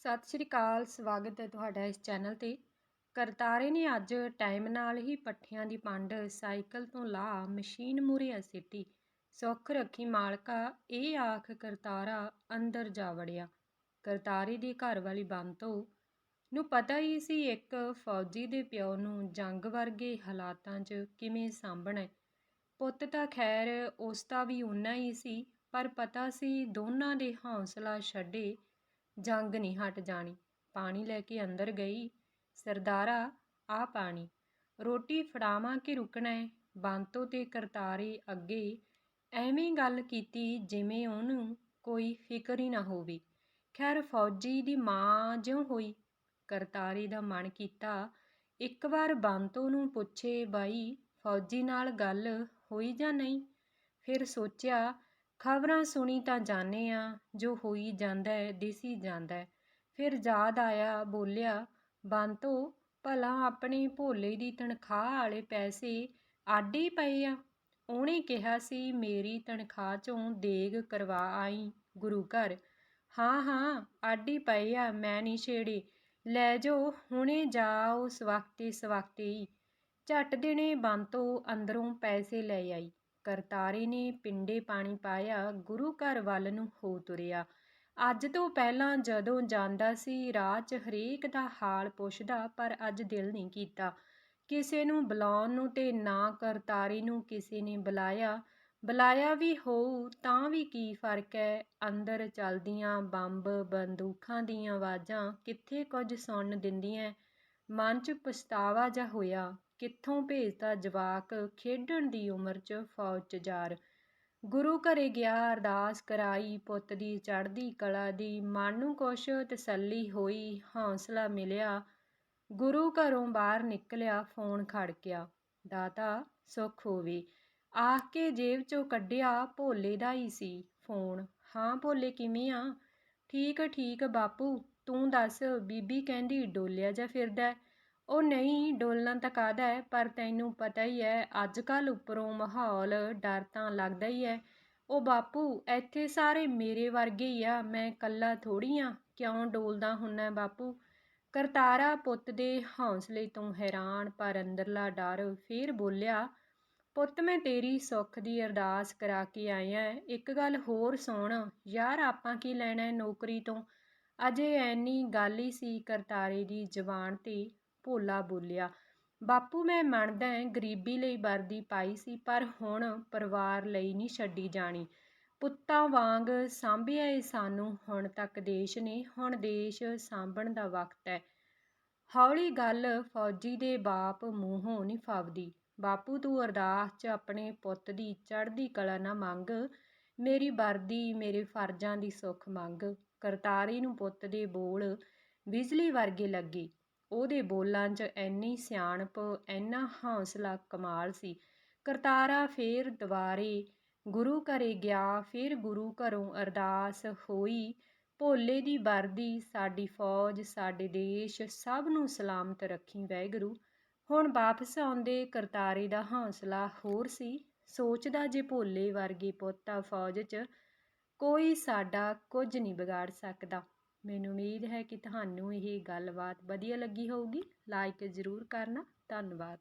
ਸਤਿ ਸ਼੍ਰੀ ਅਕਾਲ, ਸਵਾਗਤ ਹੈ ਤੁਹਾਡਾ ਇਸ ਚੈਨਲ ਤੇ। ਕਰਤਾਰੇ ਨੇ ਅੱਜ ਟਾਈਮ ਨਾਲ ਹੀ ਪੱਠਿਆਂ ਦੀ ਪੰਡ ਸਾਈਕਲ ਤੋਂ ਲਾ ਮਸ਼ੀਨ ਮੂਰੇ ਸਿੱਟੀ। ਸੁੱਖ ਰੱਖੀ ਮਾਲਕਾ, ਇਹ ਆਖ ਕਰਤਾਰਾ ਅੰਦਰ ਜਾ ਵੜਿਆ। ਕਰਤਾਰੇ ਦੀ ਘਰ ਵਾਲੀ ਬੰਤੋ ਨੂੰ ਪਤਾ ਹੀ ਸੀ ਇੱਕ ਫੌਜੀ ਦੇ ਪਿਓ ਨੂੰ ਜੰਗ ਵਰਗੇ ਹਾਲਾਤਾਂ 'ਚ ਕਿਵੇਂ ਸਾਂਭਣਾ ਪੁੱਤ ਤਾਂ ਖੈਰ ਉਸ ਦਾ ਵੀ ਉਨਾ ਹੀ ਸੀ, ਪਰ ਪਤਾ ਸੀ ਦੋਨਾਂ ਦੇ ਹੌਸਲਾ ਛੱਡੇ ਜੰਗ ਨਹੀਂ ਹਟ ਜਾਣੀ। ਪਾਣੀ ਲੈ ਕੇ ਅੰਦਰ ਗਈ। ਸਰਦਾਰਾ, ਆ ਪਾਣੀ। ਰੋਟੀ ਫੜਾਵਾਂ ਕਿ ਰੁਕਣਾ ਹੈ ਬੰਤੋ ਤੇ ਕਰਤਾਰੇ ਅੱਗੇ ਐਵੇਂ ਗੱਲ ਕੀਤੀ ਜਿਵੇਂ ਉਹਨੂੰ ਕੋਈ ਫਿਕਰ ਹੀ ਨਾ ਹੋਵੇ। ਖੈਰ ਫੌਜੀ ਦੀ ਮਾਂ ਜਿਉਂ ਹੋਈ। ਕਰਤਾਰੇ ਦਾ ਮਨ ਕੀਤਾ। ਇੱਕ ਵਾਰ ਬੰਤੋ ਨੂੰ ਪੁੱਛੇ, ਬਾਈ, ਫੌਜੀ ਨਾਲ ਗੱਲ ਹੋਈ ਜਾਂ ਨਹੀਂ? ਫਿਰ ਸੋਚਿਆ ਖਬਰਾਂ ਸੁਣੀ ਤਾਂ ਜਾਣੇ ਆ, ਜੋ ਹੋਈ ਜਾਂਦਾ ਹੈ ਦਿਸੀ ਜਾਂਦਾ ਹੈ ਫਿਰ ਯਾਦ ਆਇਆ, ਬੋਲਿਆ, ਬੰਤੋ, ਭਲਾ ਆਪਣੇ ਭੋਲੇ ਦੀ ਤਨਖਾਹ ਵਾਲੇ ਪੈਸੇ ਆਡੀ ਪਏ ਆ। ਉਹਨੇ ਕਿਹਾ ਸੀ, ਮੇਰੀ ਤਨਖਾਹ ਚੋਂ ਦੇਗ ਕਰਵਾ ਆਈ, ਗੁਰੂ ਘਰ। ਹਾਂ ਹਾਂ, ਆਡੀ ਪਏ ਆ, ਮੈਂ ਨਹੀਂ ਛੇੜੇ। ਲੈ ਜੋ, ਹੁਣੇ ਜਾਓ ਸਵਖਤੇ ਸਵਖਤੇ ਹੀ ਝੱਟ ਦੇਣੇ ਬੰਤੋ ਅੰਦਰੋਂ ਪੈਸੇ ਲੈ ਆਈ। ਕਰਤਾਰੇ ਨੇ ਪਿੰਡੇ ਪਾਣੀ ਪਾਇਆ, ਗੁਰੂ ਘਰ ਵੱਲ ਨੂੰ ਹੋ ਤੁਰਿਆ। ਅੱਜ ਤੋਂ ਪਹਿਲਾਂ ਜਦੋਂ ਜਾਂਦਾ ਸੀ ਰਾਹ 'ਚ ਹਰੇਕ ਦਾ ਹਾਲ ਪੁੱਛਦਾ, ਪਰ ਅੱਜ ਦਿਲ ਨਹੀਂ ਕੀਤਾ। ਕਿਸੇ ਨੂੰ ਬੁਲਾਉਣ ਨੂੰ ਤੇ ਨਾ ਕਰਤਾਰੇ ਨੂੰ ਕਿਸੇ ਨੇ ਬੁਲਾਇਆ। ਬੁਲਾਇਆ ਵੀ ਹੋਊ, ਤਾਂ ਵੀ ਕੀ ਫ਼ਰਕ ਹੈ? ਅੰਦਰ ਚੱਲਦੀਆਂ ਬੰਬ, ਬੰਦੂਕਾਂ ਦੀਆਂ ਆਵਾਜ਼ਾਂ ਕਿੱਥੇ ਕੁਝ ਸੁਣਨ ਦਿੰਦੀਆਂ? ਮਨ 'ਚ ਪਛਤਾਵਾ ਜਾ ਹੋਇਆ। ਕਿੱਥੋਂ ਭੇਜਤਾ ਜਵਾਕ ਖੇਡਣ ਦੀ ਉਮਰ 'ਚ ਫੌਜ 'ਚ ਜਾਰ। ਗੁਰੂ ਘਰੇ ਗਿਆ, ਅਰਦਾਸ ਕਰਾਈ, ਪੁੱਤ ਦੀ ਚੜ੍ਹਦੀ ਕਲਾ ਦੀ ਮਨ ਨੂੰ ਕੁਛ ਤਸੱਲੀ ਹੋਈ, ਹੌਸਲਾ ਮਿਲਿਆ। ਗੁਰੂ ਘਰੋਂ ਬਾਹਰ ਨਿਕਲਿਆ, ਫੋਨ ਖੜਕਿਆ ਦਾਤਾ, ਸੁੱਖ ਹੋਵੇ। ਆਖ ਕੇ ਜੇਬ 'ਚੋਂ ਕੱਢਿਆ, ਭੋਲੇ ਦਾ ਹੀ ਸੀ ਫੋਨ। ਹਾਂ ਭੋਲੇ, ਕਿਵੇਂ ਆ? ਠੀਕ ਠੀਕ, ਬਾਪੂ, ਤੂੰ ਦੱਸ, ਬੀਬੀ ਕਹਿੰਦੀ ਡੋਲਿਆ ਜਾ ਫਿਰਦਾ ਉਹ ਨਹੀਂ, ਡੋਲਣਾ ਤਾਂ ਕਾਹਦਾ ਹੈ? ਪਰ ਤੈਨੂੰ ਪਤਾ ਹੀ ਹੈ ਅੱਜ ਕੱਲ ਉੱਪਰੋਂ ਮਾਹੌਲ ਡਰ ਤਾਂ ਲੱਗਦਾ ਹੀ ਹੈ। ਉਹ ਬਾਪੂ, ਇੱਥੇ ਸਾਰੇ ਮੇਰੇ ਵਰਗੇ ਹੀ ਆ, ਮੈਂ ਕੱਲਾ ਥੋੜੀ ਆ ਕਿਉਂ ਡੋਲਦਾ ਹੁੰਨਾ ਬਾਪੂ? ਕਰਤਾਰਾ ਪੁੱਤ ਦੇ ਹੌਸਲੇ ਤੋਂ ਹੈਰਾਨ, ਪਰ ਅੰਦਰਲਾ ਡਰ ਫੇਰ ਬੋਲਿਆ, ਪੁੱਤ, ਮੈਂ ਤੇਰੀ ਸੁੱਖ ਦੀ ਅਰਦਾਸ ਕਰਾ ਕੇ ਆਇਆ ਇੱਕ ਗੱਲ ਹੋਰ ਸੁਣ। ਯਾਰ, ਆਪਾਂ ਕੀ ਲੈਣਾ ਨੌਕਰੀ ਤੋਂ? ਅਜੇ ਐਨੀ ਗੱਲ ਹੀ ਸੀ ਕਰਤਾਰੇ ਦੀ ਜ਼ਬਾਨ ਤੇ। ਭੋਲਾ ਬੋਲਿਆ, ਬਾਪੂ, ਮੈਂ ਮੰਨਦਾ ਹਾਂ ਗਰੀਬੀ ਲਈ ਵਰਦੀ ਪਾਈ ਸੀ, ਪਰ ਹੁਣ ਪਰਿਵਾਰ ਲਈ ਨਹੀਂ ਛੱਡੀ ਜਾਣੀ। ਪੁੱਤਾਂ ਵਾਂਗ ਸਾਂਭਿਆ ਏ ਸਾਨੂੰ, ਹੁਣ ਤੱਕ ਦੇਸ਼ ਨੇ, ਹੁਣ ਦੇਸ਼ ਸਾਂਭਣ ਦਾ ਵਕਤ ਹੈ ਹੌਲੀ ਗੱਲ ਫੌਜੀ ਦੇ ਬਾਪ ਮੂੰਹੋਂ ਨਹੀਂ ਫਾਵਦੀ। ਬਾਪੂ, ਤੂੰ ਅਰਦਾਸ 'ਚ ਆਪਣੇ ਪੁੱਤ ਦੀ ਚੜ੍ਹਦੀ ਕਲਾ ਨਾ ਮੰਗ। ਮੇਰੀ ਵਰਦੀ, ਮੇਰੇ ਫਰਜ਼ਾਂ ਦੀ ਸੁੱਖ ਮੰਗ। ਕਰਤਾਰੀ ਨੂੰ ਪੁੱਤ ਦੇ ਬੋਲ ਬਿਜਲੀ ਵਰਗੇ ਲੱਗੇ। ਉਹਦੇ ਬੋਲਾਂ 'ਚ ਐਨੀ ਸਿਆਣਪ ਐਨਾ ਹੌਸਲਾ ਕਮਾਲ ਸੀ। ਕਰਤਾਰਾ ਫੇਰ ਦੁਬਾਰੇ, ਗੁਰੂ ਘਰੇ ਗਿਆ, ਫਿਰ ਗੁਰੂ ਘਰੋਂ ਅਰਦਾਸ ਹੋਈ। ਭੋਲੇ ਦੀ ਵਰਦੀ, ਸਾਡੀ ਫੌਜ, ਸਾਡੇ ਦੇਸ਼, ਸਭ ਨੂੰ ਸਲਾਮਤ ਰੱਖੀ ਵਾਹਿਗੁਰੂ ਹੁਣ ਵਾਪਸ ਆਉਂਦੇ ਕਰਤਾਰੇ ਦਾ ਹੌਸਲਾ ਹੋਰ ਸੀ। ਸੋਚਦਾ ਜੇ ਭੋਲੇ ਵਰਗੇ ਪੁੱਤਾ ਫੌਜ 'ਚ, ਕੋਈ ਸਾਡਾ ਕੁਝ ਨਹੀਂ ਵਿਗਾੜ ਸਕਦਾ। ਮੈਨੂੰ ਉਮੀਦ ਹੈ ਕਿ ਤੁਹਾਨੂੰ ਇਹ ਗੱਲਬਾਤ ਵਧੀਆ ਲੱਗੀ ਹੋਊਗੀ। ਲਾਈਕ ਜ਼ਰੂਰ ਕਰਨਾ। ਧੰਨਵਾਦ।